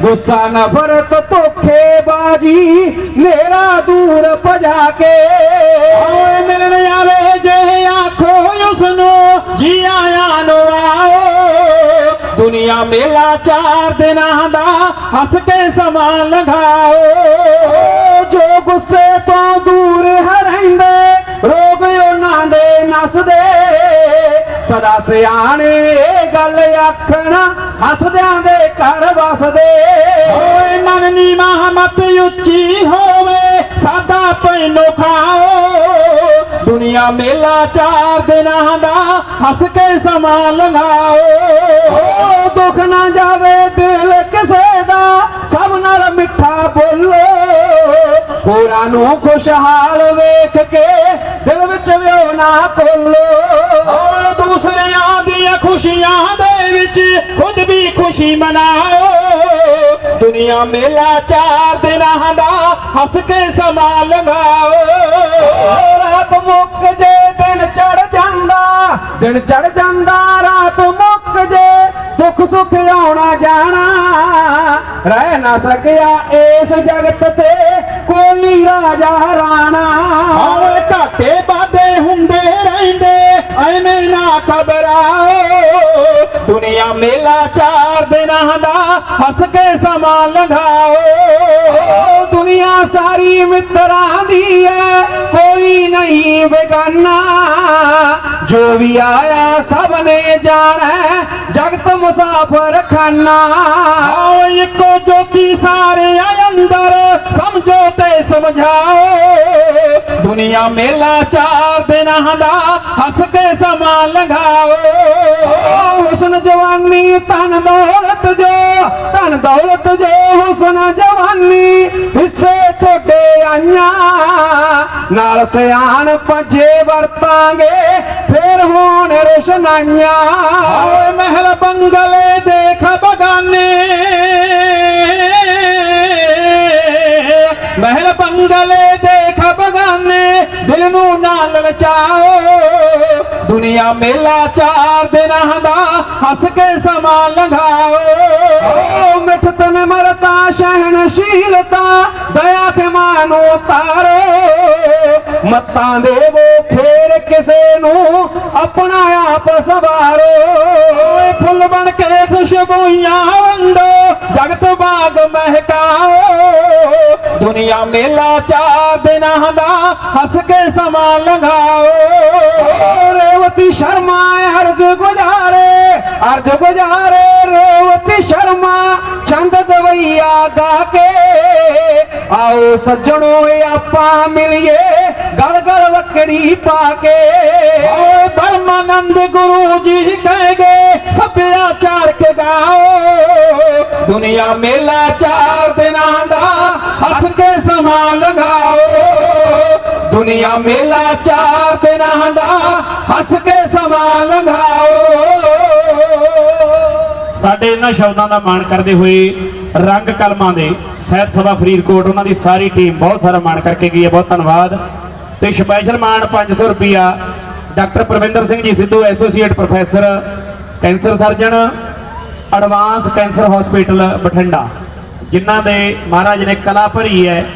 ਗੁੱਸਾ ਨਫ਼ਰਤ ਧੋਖੇਬਾਜੀ ਨੇਰਾ ਦੂਰ ਭਜਾ ਕੇ। ਓਏ ਮਿਲਣ ਆਵੇ ਜੇ ਆਖੋ ਉਸ ਨੂੰ ਜੀ ਆਇਆਂ ਨੂੰ ਆਓ। ਦੁਨੀਆ ਮੇਲਾ ਚਾਰ ਦਿਨਾਂ ਦਾ, ਹੱਸ ਕੇ ਸਮਾਂ ਲੰਘਾਓ। ਜੋ ਗੁੱਸੇ ਤੋਂ ਦੂਰ ਹੈ ਸਦਾ ਸਿਆਣੇ ਗੱਲ ਆਖਣਾ, ਹੱਸਦਿਆਂ ਦੇ ਘਰ ਵਸਦੇ। ਓਏ ਮਨ ਨੀ ਮਤ ਉੱਚੀ ਹੋਵੇ, ਸਾਦਾ ਪੈਨੋ ਖਾਓ। ਦੁਨੀਆ ਮੇਲਾ ਚਾਰ ਦਿਨਾਂ ਦਾ, ਹੱਸ ਕੇ ਸਮਾਂ ਲੰਘਾਓ। ਨੂੰ ਖੁਸ਼ਹਾਲ ਵੇਖ ਕੇ ਦਿਲ ਵਿੱਚ ਵਿਉ ਨਾ ਖੋਲੋ ਓਏ ਦੂਸਰਿਆਂ ਦੀਆਂ ਖੁਸ਼ੀਆਂ ਦੇ ਵਿੱਚ ਖੁਦ ਵੀ ਖੁਸ਼ੀ ਮਨਾਓ। ਦੁਨੀਆ ਮੇਲਾ ਚਾਰ ਦਿਨਾਂ ਦਾ ਹੱਸ ਕੇ ਸਮਾਂ ਲੰਘਾਓ। ਰਾਤ ਮੁੱਕ ਜੇ ਦਿਨ ਚੜ ਜਾਂਦਾ ਦਿਨ ਚੜ ਜਾਂਦਾ ਰਾਤ ਮੁੱਕ ਜੇ ਦੁੱਖ ਸੁੱਖ ਆਉਣਾ ਜਾਣਾ ਰਹਿ ਨਾ ਸਕਿਆ ਇਸ ਜਗਤ ਤੇ। ਰਾਜਾ ਰਾਣਾ। ਓਏ ਘਾਟੇ ਬਾਦੇ ਹੁੰਦੇ ਰਹਿੰਦੇ ਐਵੇਂ ਨਾ ਘਬਰਾਓ। ਦੁਨੀਆ ਮੇਲਾ ਚਾਰ ਦਿਨਾਂ ਦਾ ਹੱਸ ਕੇ ਸਮਾਂ ਲੰਘਾਓ। ਦੁਨੀਆ ਸਾਰੀ ਮਿੱਤਰਾਂ ਦੀ ਐ ਕੋਈ ਨਹੀਂ ਬੇਗਾਨਾ। ਜੋ ਵੀ ਆਇਆ ਸਭ ਨੇ ਜਾਣਾ ਜਗਤ ਮੁਸਾਫਰ ਖਾਨਾ ਆਓ ਇੱਕੋ ਜੋਤੀ ਸਾਰੇ ਤੇ ਸਮਝਾਓ। ਦੁਨੀਆ ਮੇਲਾ ਚਾਰ ਦਿਨਾਂ ਦਾ ਹੱਸ ਕੇ ਸਮਾਂ ਲੰਘਾਓ। ਹੁਸਨ ਜਵਾਨੀ ਧਨ ਦੌਲਤ ਜੋ ਧਨ ਦੌਲਤ ਜੋ ਹੁਸਨ ਜਵਾਨੀ ਹਿੱਸੇ ਤੁਹਾਡੇ ਆਈਆਂ। ਨਾਲ ਸਿਆਣ ਪੰਜੇ ਵਰਤਾਂਗੇ ਫੇਰ ਹੋਣ ਰੋਸ਼ਨਾਈਆਂ। ਆਓ ਮਹਿਲ ਬੰਗਲੇ ਦੇਖ ਲਲਚਾਓ ਦੁਨੀਆ ਮੇਲਾ ਚਾਰ ਦਿਨਾਂ ਦਾ ਹੱਸ ਕੇ ਸਮਾਂ ਲੰਘਾਓ। ਓ ਮਿੱਠਤ ਨਿਮਰਤਾ ਸਹਿਣਸ਼ੀਲਤਾ ਦਇਆ ਖਿਮਾ ਨੂੰ ਤਾਰੋ ਮੱਤਾਂ ਦੇਵੋ ਫੇਰ ਕਿਸੇ ਨੂੰ ਆਪਣਾ ਆਪ ਸਵਾਰੋ। ਫੁੱਲ ਬਣ ਕੇ ਖੁਸ਼ਬੂਆਂ ਦੁਨੀਆ ਮੇਲਾ ਚਾਰ ਦਿਨਾਂ ਦਾ, ਹੱਸ ਕੇ ਸਮਾਂ ਲੰਘਾਓ। ਰੇਵਤੀ ਸ਼ਰਮਾ ਅਰਜ ਗੁਜ਼ਾਰੇ ਅਰਜ ਗੁਜ਼ਾਰੇ ਰੇਵਤੀ ਸ਼ਰਮਾ, ਚੰਦ ਦਵਈਆ ਗਾ ਕੇ। ਆਓ ਸੱਜਣੋ, ਇਹ ਆਪਾਂ ਮਿਲੀਏ ਗਲ ਗਲ ਵਕੜੀ ਪਾ ਕੇ। ਓਏ ਪਰਮਾਨੰਦ ਗੁਰੂ ਜੀ ਕਹਿ ਕਹੇਗੇ ਸੱਭਿਆਚਾਰ ਕੇ ਗਾਓ। ਦੁਨੀਆ ਮੇਲਾ ਚਾਰ ਦਿਨਾਂ ਦਾ, ਹੱਸ ਕੇ ਸਮਾਂ ਲੰਘਾਓ ਦੁਨੀਆ ਮੇਲਾ ਚਾਰ ਦਿਨਾਂ ਦਾ ਹੱਸ ਕੇ ਸਮਾਂ ਲੰਘਾਓ। ਸਾਡੇ ਇਹਨਾਂ ਸ਼ਬਦਾਂ ਦਾ ਮਾਣ ਕਰਦੇ ਹੋਏ ਰੰਗ ਕਲਮਾਂ ਦੇ ਸਹਿਤ ਸਭਾ ਫਰੀਦਕੋਟ, ਉਹਨਾਂ ਦੀ ਸਾਰੀ ਟੀਮ ਬਹੁਤ ਸਾਰਾ ਮਾਣ ਕਰਕੇ ਗਈ ਹੈ, ਬਹੁਤ ਧੰਨਵਾਦ। ਤੇ ਸਪੈਸ਼ਲ ਮਾਣ 500 ਰੁਪਿਆ doctor Parvinder Singh ji Sidhu associate professor cancer surgeon advance cancer hospital Bathinda, ਜਿਨ੍ਹਾਂ ਦੇ ਮਹਾਰਾਜ ਨੇ ਕਲਾ ਭਰੀ ਹੈ।